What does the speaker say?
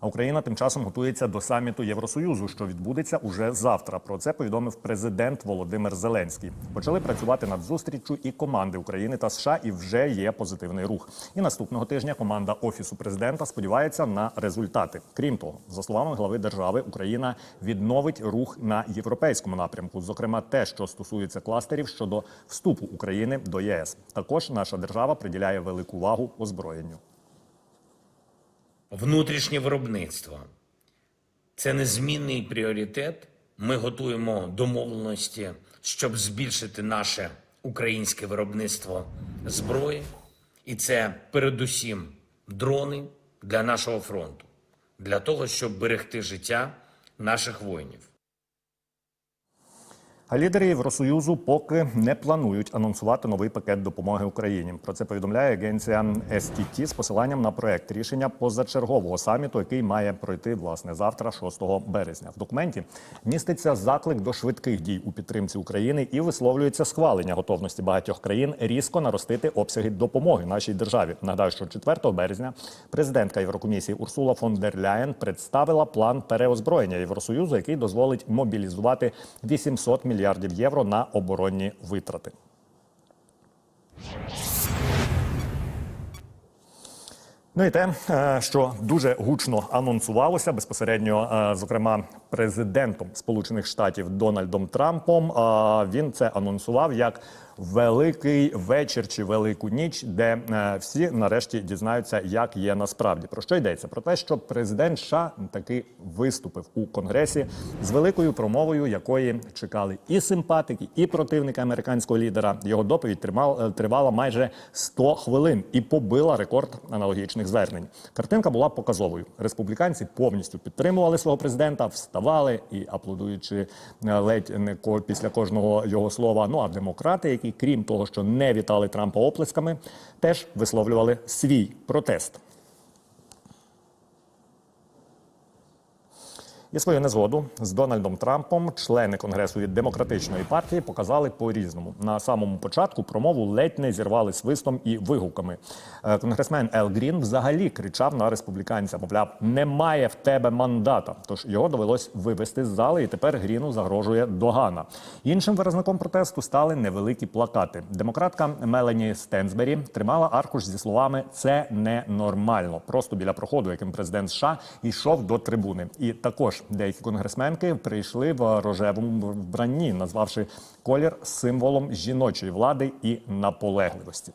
А Україна тим часом готується до саміту Євросоюзу, що відбудеться уже завтра. Про це повідомив президент Володимир Зеленський. Почали працювати над зустріччю і команди України та США, і вже є позитивний рух. І наступного тижня команда офісу президента сподівається на результати. Крім того, за словами глави держави, Україна відновить рух на європейському напрямку, зокрема те, що стосується кластерів щодо вступу України до ЄС. Також наша держава приділяє велику увагу озброєнню. Внутрішнє виробництво це незмінний пріоритет. Ми готуємо домовленості, щоб збільшити наше українське виробництво зброї, і це передусім дрони для нашого фронту, для того, щоб берегти життя наших воїнів. А лідери Євросоюзу поки не планують анонсувати новий пакет допомоги Україні. Про це повідомляє агенція СТТ з посиланням на проект рішення позачергового саміту, який має пройти власне завтра, 6 березня. В документі міститься заклик до швидких дій у підтримці України і висловлюється схвалення готовності багатьох країн різко наростити обсяги допомоги нашій державі. Нагадаю, що 4 березня президентка Єврокомісії Урсула фон дер Ляєн представила план переозброєння Євросоюзу, який дозволить мобілізувати 800 мільйонів мільярдів євро на оборонні витрати. Ну і те, е, що дуже гучно анонсувалося безпосередньо, е, зокрема, президентом Сполучених Штатів Дональдом Трампом. Е, Він це анонсував як великий вечір чи велику ніч, де всі нарешті дізнаються, як є насправді. Про що йдеться? Про те, що президент США таки виступив у конгресі з великою промовою, якої чекали і симпатики, і противники американського лідера. Його доповідь тримала, майже 100 хвилин і побила рекорд аналогічних звернень. Картинка була показовою. Республіканці повністю підтримували свого президента, вставали і аплодуючи е, ледь не після кожного його слова. Ну а демократи, які крім того, що не вітали Трампа оплесками, теж висловлювали свій протест. І свою незгоду з Дональдом Трампом члени конгресу від демократичної партії показали по-різному. На самому початку промову ледь не зірвали свистом і вигуками. Е, Конгресмен Ел Грін взагалі кричав на республіканця. Мовляв, немає в тебе мандата. Тож його довелось вивести з зали, і тепер Гріну загрожує догана. Іншим виразником протесту стали невеликі плакати. Демократка Мелані Стенсбері тримала аркуш зі словами Це ненормально. Просто біля проходу, яким президент США йшов до трибуни. І деякі конгресменки прийшли в рожевому вбранні, назвавши колір символом жіночої влади і наполегливості.